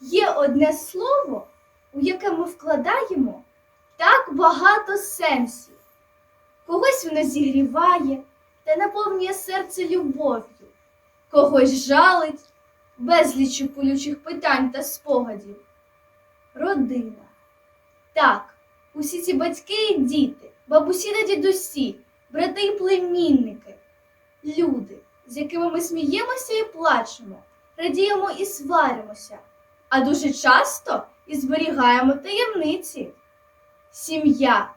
Є одне слово, у яке ми вкладаємо так багато сенсів. Когось воно зігріває та наповнює серце любов'ю, когось жалить безлічу колючих питань та спогадів. Родина. Так, усі ці батьки і діти, бабусі та дідусі, брати і племінники, люди, з якими ми сміємося і плачемо, радіємо і сваримося, а дуже часто і зберігаємо таємниці. Сім'я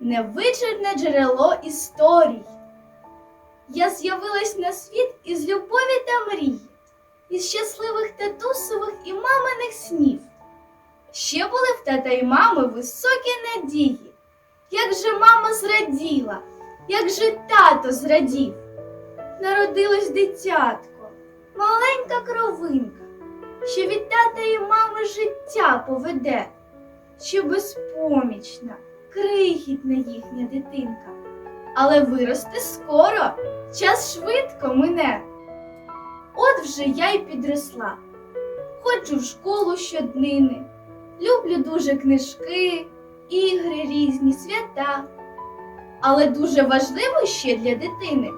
невичерпне джерело історій. Я з'явилась на світ із любові та мрії, із щасливих татусових і маминих снів. Ще були в тата і мами високі надії. Як же мама зраділа, як же тато зрадів. Народилось дитятко, маленька кровинка, що від тата і мами життя поведе, що безпомічна, крихітна їхня дитинка. Але виросте скоро, час швидко мине. От вже я й підросла, ходжу в школу щоднини. Люблю дуже книжки, ігри різні, свята. Але дуже важливо ще для дитини,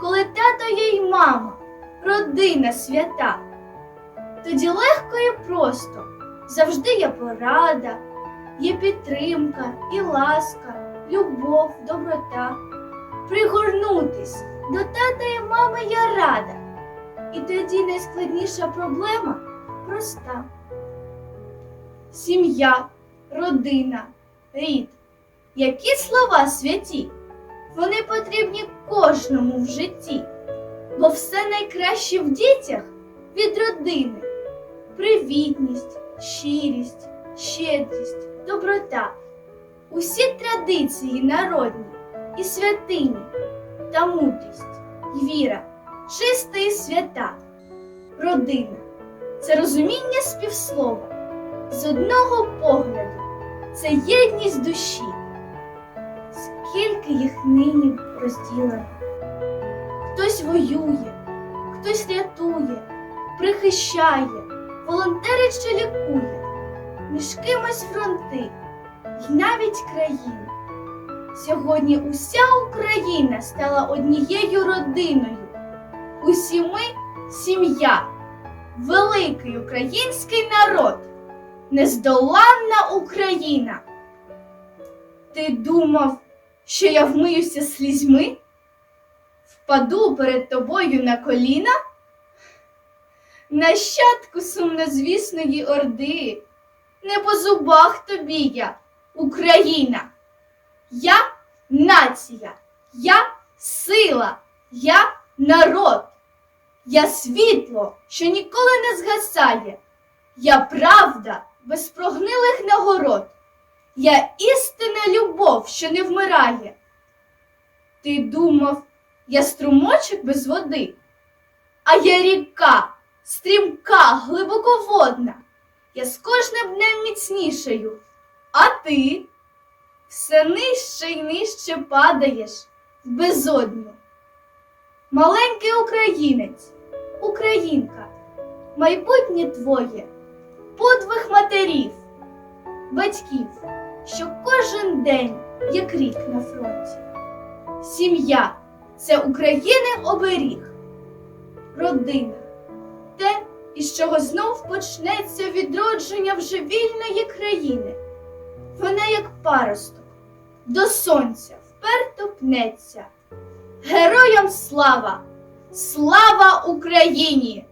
коли тато є й мама, родина свята. Тоді легко і просто, завжди є порада, є підтримка і ласка, любов, доброта. Пригорнутись до тата і мами я рада. І тоді найскладніша проблема проста сім'я, родина, рід. Які слова святі? Вони потрібні кожному в житті, бо все найкраще в дітях від родини. Привітність, щирість, щедрість, доброта. Усі традиції народні і святині та мудрість, віра, чиста і свята. Родина це розуміння співслова з одного погляду це єдність душі. Скільки їх нині розділено. Хтось воює, хтось рятує, прихищає, волонтерить чи лікує, між кимось фронти й навіть країни. Сьогодні уся Україна стала однією родиною. Усі ми сім'я, великий український народ нездоланна Україна. Ти думав, що я вмиюся слізьми? Впаду перед тобою на коліна? Нащадку сумнозвісної орди, не по зубах тобі я, Україна. Я нація, я сила, я народ, я світло, що ніколи не згасає. Я правда без прогнилих нагород. Я істинна любов, що не вмирає. Ти думав, я струмочок без води, а я ріка, стрімка, глибоководна. Я з кожним днем міцнішаю. А ти все нижче й нижче падаєш в безодню. Маленький українець, українка, майбутнє твоє подвиг матерів, батьків, що кожен день як рік на фронті. Сім'я це України оберіг, родина те, із чого знов почнеться відродження вже вільної країни. Вона, як паросток, до сонця вперто пнеться. Героям слава! Слава Україні!